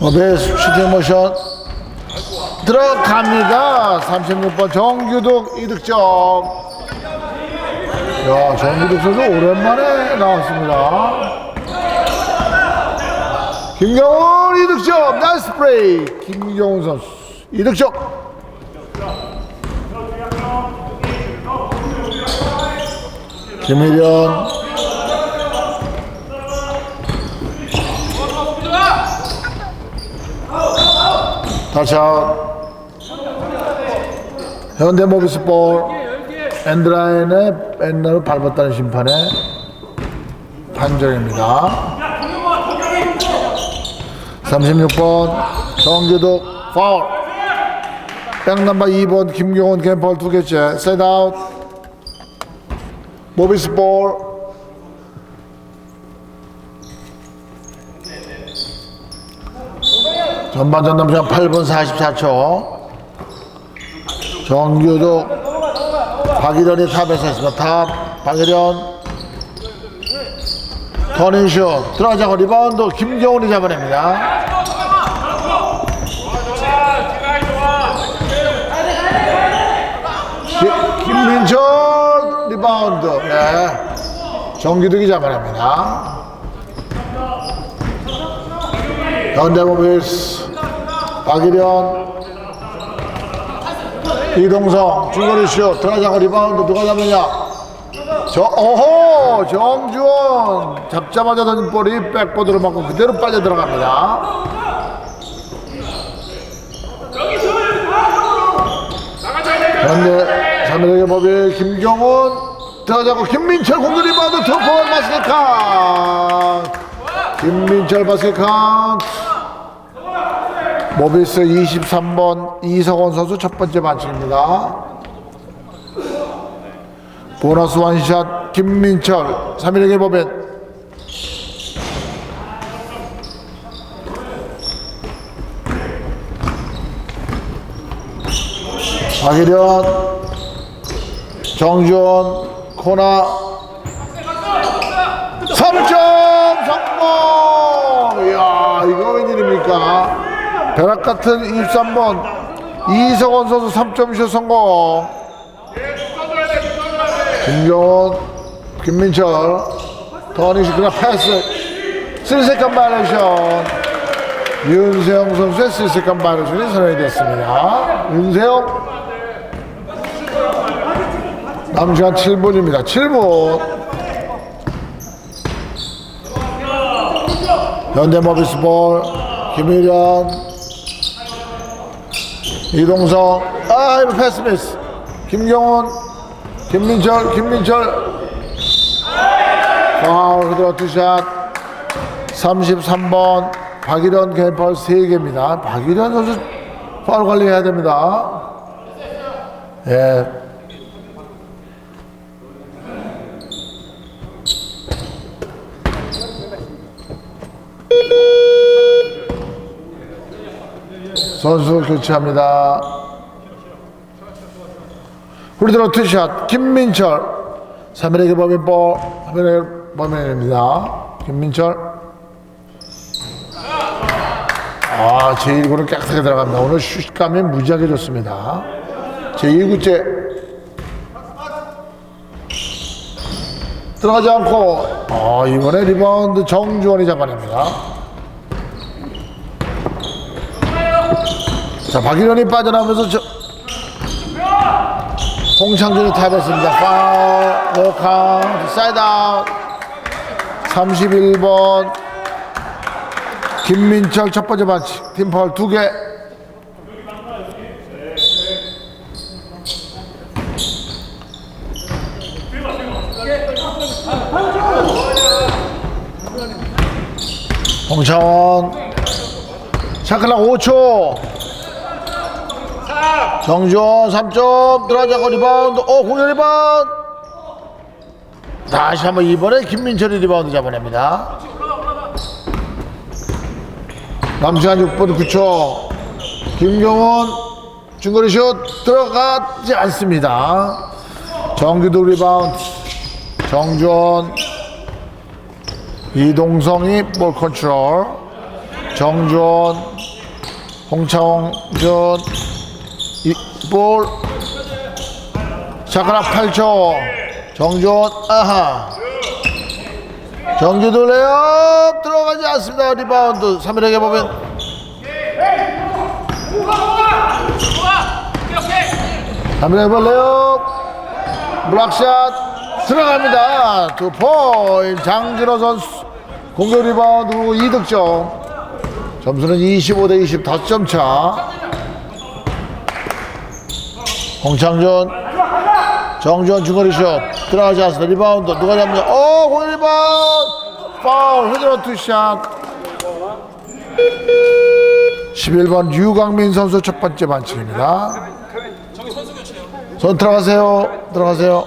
오베스 슈팅 모션 들어갑니다. 36번 정규득 이득점. 야, 정규득 선수 오랜만에 나왔습니다. 김경훈 이득점 나이스 플레이 김경훈 선수 이득점 김 일현 타차 현대모비스 볼 엔드라인에 엔드를 밟았다는 심판의 판정입니다. 36번 정규득 파울. 백넘버 2번 김경훈 캠펄 두 개째. 셋아웃 모비스 볼 전반전 남시간 8분 44초. 정규득 박일현이 탑에서 했습니다. 탑 박일현. 터닝슛 들어가자고 리바운드 김경훈이 잡아냅니다. 김- 김민철 리바운드. 네. 정규득이 잡아냅니다 현대모비스 박일현 이동성 중거리 슛 들어가자고 리바운드 누가 잡느냐? 저, 어호 정주원! 잡자마자 던진 볼이 백보드로 맞고 그대로 빠져 들어갑니다. 현대 3일의 법의 김경훈 들어가자고 김민철 공격 리바운드 투포 바스켓칸 김민철 바스켓칸 모비스 23번 이석원 선수 첫 번째 반칙입니다. 보너스 원샷 김민철 3일의 법엔 박일현 정주원 코나 3점 성공 이야 이거 웬일입니까 벼락 같은 23번. 이석원 선수 3점 슛 성공. 김경원 김민철. 더니시 그냥 패스. 실세컨 바이레이션. 윤세영 선수의 실세컨 바이레이션이 선언이 됐습니다. 윤세영. 남은 시간 7분입니다. 7분. 현대모비스볼 김일현 이동성 아 이거 패스 미스. 김경훈 김민철 김민철. 파울 그대로 투샷. 33번. 박일현 개파울 3개입니다. 박일현 선수 파울 관리해야 됩니다. 예. 선수 교체합니다. 우리들은 투샷 김민철 3일에게 범인볼 3일에게 범인입니다. 김민철 아 제1구는 깨끗하게 들어갑니다. 오늘 슛감이 무지하게 좋습니다. 제1구째 들어가지 않고 아 이번에 리바운드 정주원이 잡아냅니다. 자, 박일현이 빠져나오면서 저 홍창준이 탑했습니다. 파울, 노카운트, 사이드 아웃. 31번 김민철 첫 번째 반칙. 팀 파울 두 개. 홍창원 샤클락 5초. 정주원 3점. 들어가자고 리바운드. 어 공격 리바운드. 다시 한번 이번에 김민철이 리바운드 잡아냅니다. 남시간 6분 9초. 김경원 중거리 슛 들어가지 않습니다. 정규도 리바운드. 정주원. 이동성이 볼 컨트롤 정주원 홍창준 이볼. 자그라 8초. 정주원 아하. 정규 돌레업 들어가지 않습니다. 리바운드. 3일에게 보면 한번에 볼래요 블락샷 들어갑니다. 두 포인트 장진호 선수 공격 리바운드 그리고 2득점 점수는 25 대 20 5점 차. 홍창준 정주원 중거리 슛 들어가지 않습니다 리바운드. 누가 잡느냐? 어 공격 리바운드. 파울 헤드런 투샷. 11번 유강민 선수 첫 번째 반칙입니다. 손 들어가세요. 들어가세요.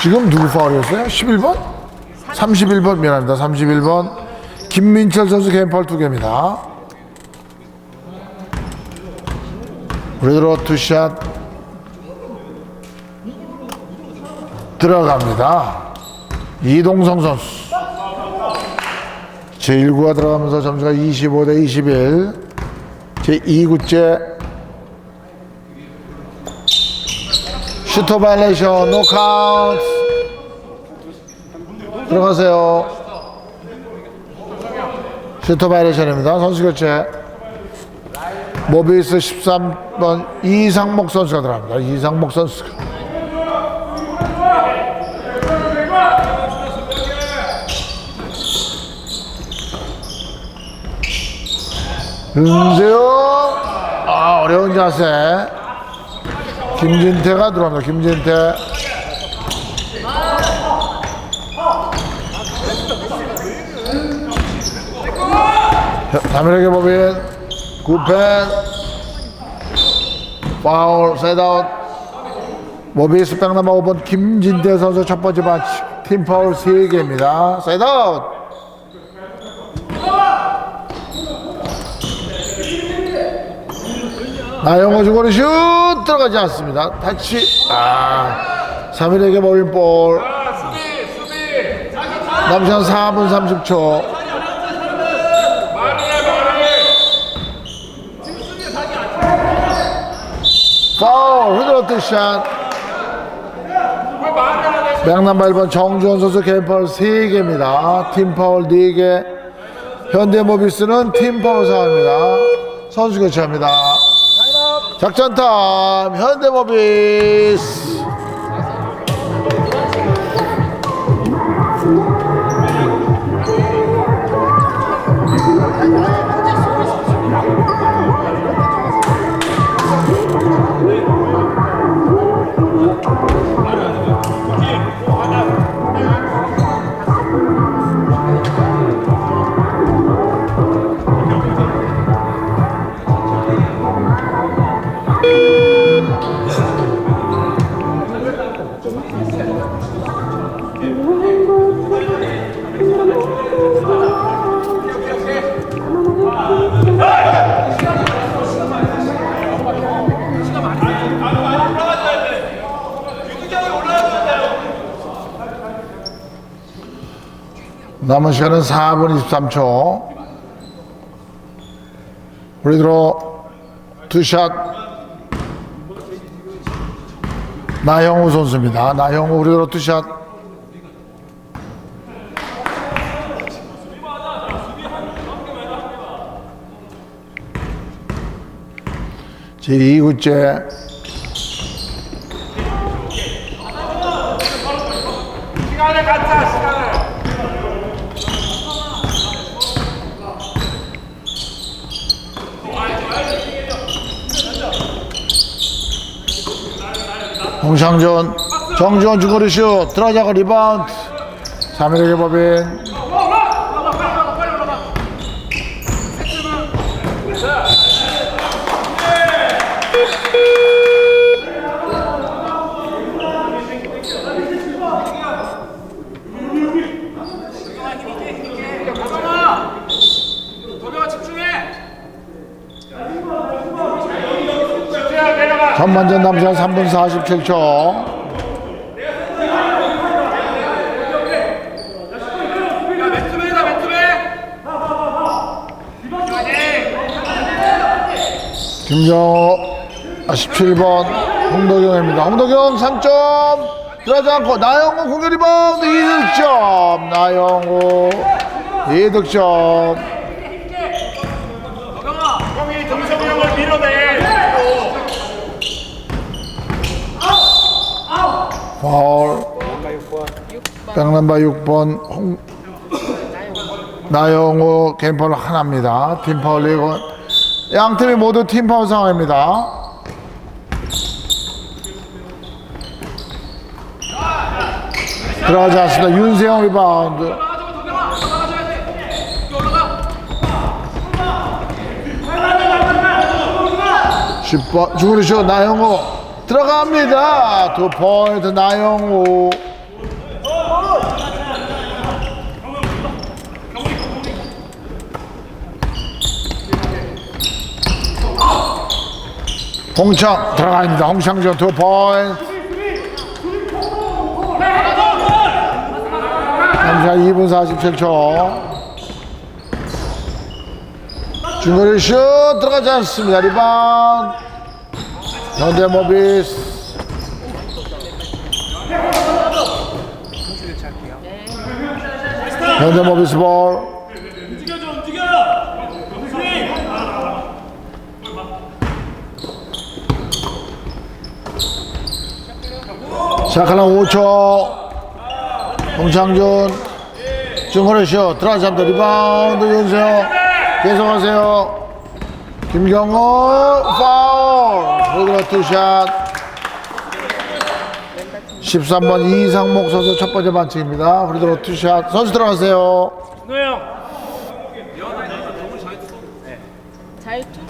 지금 누구 파울이었어요? 11번? 31번 미안합니다. 31번 김민철 선수 개인 파울 두 개입니다. 우리들어 투샷 들어갑니다. 이동성 선수 제1구가 들어가면서 점수가 25 대 21 제2구째 슈터 바일레이션 노카운트 들어가세요. 슈터 바일레이션입니다. 선수 교체. 모비스 13번 이상목 선수가 들어갑니다. 이상목 선수. 은세요 아 어려운 자세. 김진태가 들어갑니다. 김진태 다미에게 법인 구펜 파울 셋아웃. 모비스 백넘버 5번 김진태 선수 첫 번째 반칙 팀 파울 3개입니다. 셋아웃. 나영호 중거리 슛 들어가지 않습니다. 타치 아 3일에게 모인 볼. 남시간 4분 30초 파울 흐드러뜨 샷 명남바 1번 정주원 선수 개인 파울 3개입니다. 팀 파울 4개 현대모비스는 팀 파울 상황입니다. 선수 교체합니다. 작전 타임 현대모비스 남은 시간은 4분 23초. 우리 들어 투샷. 나영우 선수입니다. 나영우 우리 들어 투샷. 제 2구째. 시간을 갖자 시간을 홍상전 정주원 중거리 슛 들어가자고 리바운드. 3일의 법인 3사 3분 47초. 김정호 아, 17번 홍덕영입니다. 홍덕영 3점 들어가지 않고 나영호 공격 리바운드 2득점 나영호 2득점 파울 백넘버 6번 홍 나영호 파울 하나입니다. 팀 파울 리고 양 팀이 모두 팀 파울 상황입니다. 들어가지 않습니다. 윤세영 리바운드. 십번 중거리슛 나영호 들어갑니다. 두 포인트 나영호. 홍창 들어갑니다. 홍창준 두 포인트. 남자 2분 47초. 중거리 슛 들어가지 않습니다. 리바운드. 현대모비스. 현대모비스 볼. 시작하는 5초. 홍창준. 슛 들어가지 않습니다. 리바운드 윤세요. 계속하세요. 김경호 파울 로드라 투샷. 13번 이상목 선수 첫 번째 반칙입니다. 프리드로 투샷. 선수 들어가세요. 노영. 자유투?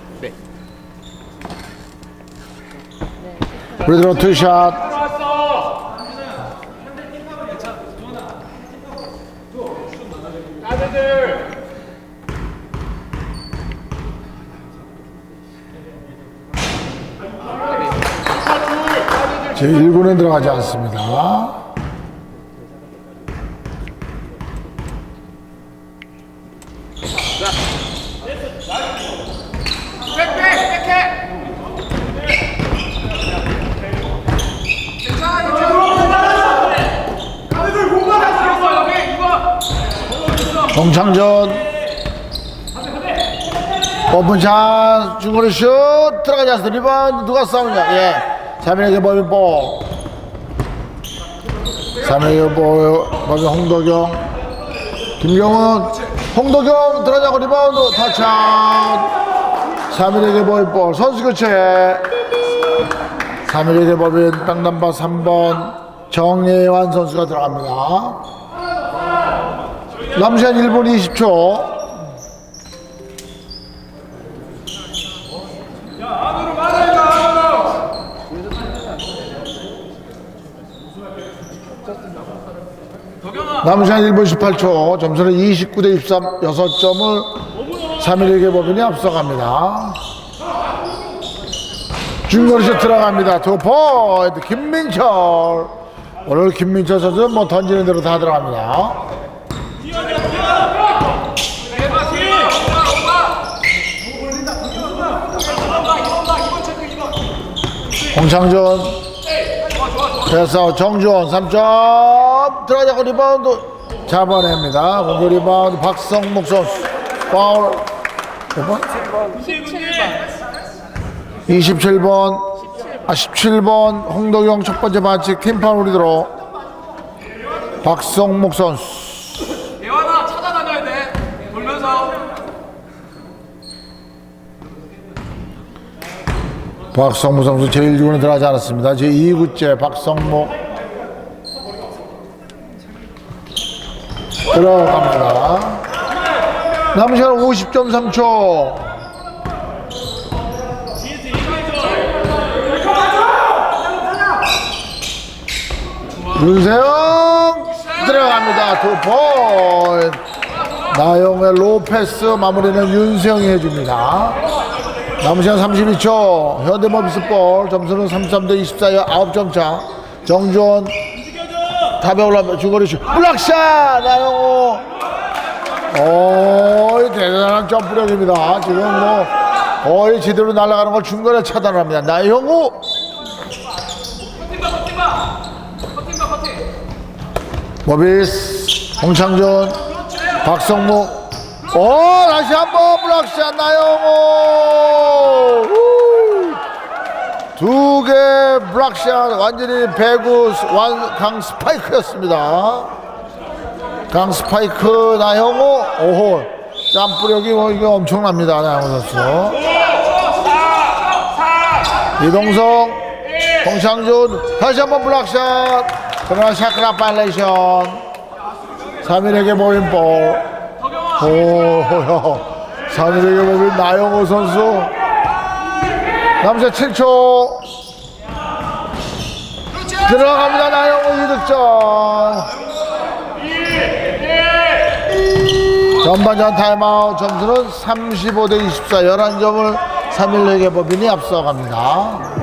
프리드로 투샷 들어왔어. 아들들. 제 1군에 들어가지 않습니다. 홍창준 오픈샷 중거리 슛 들어가지 않습니다. 리바운드 누가 싸우느냐? 예 3인에게 범인 볼 3인에게 범인 홍덕영. 김경은 홍덕영 들어가자고 리바운드. 타차웃 3인에게 범인 볼 선수 교체. 3인에게 범인 땅남바 3번. 정예환 선수가 들어갑니다. 남은 시간 1분 20초. 남은 시간 1분 18초. 점수는 29대 23, 6점을 3일에게 법인이 앞서갑니다. 중거리슛 들어갑니다. 두 포인트 김민철. 오늘 김민철 선수 뭐 던지는 대로 다 들어갑니다. 홍창준 패스 정주원 3점 들어가자고 리바운드. 잡아냅니다. 공격 리바운드 박성목 선수. 파울. 몇 번? 27번. 아 17번. 홍덕영 첫 번째 반칙 팀 파울이 들어. 박성목 선수. 예환아 찾아다녀야 돼. 돌면서. 박성목 선수 제1구는 들어가지 않았습니다. 제2구째 박성목 들어갑니다 남은 시간 50.3초. 윤세영 들어갑니다. 두 포인트. 나영의 로페스 마무리는 윤세영이 해줍니다. 남은 시간 32초. 현대모비스볼 점수는 33대 24여 9점 차. 정주원 탑에 올라면 중거리 슛 블락샷! 나영호. 오 대단한 점프력입니다. 지금 뭐 거의 제대로 날아가는 걸 중간에 차단합니다. 커팅 모비스 홍창준 박성묵 오 다시 한번 블락샷 나영호 두개 블락샷 완전히 배구 완강 스파이크였습니다. 강 스파이크 나영호. 오호 짬뿌력이 뭐 이게 엄청납니다 나영호 선수. 이동성 홍창준 다시 한번 블락샷. 그러나 샤크라 발레이션. 3일에게 모인 볼. 오호요. 3일에게 모인 나영호 선수 남자 7초. 들어갑니다 나영호 2득점. 전반전 타임아웃 점수는 35대 24 11점을 3일에게 법인이 앞서갑니다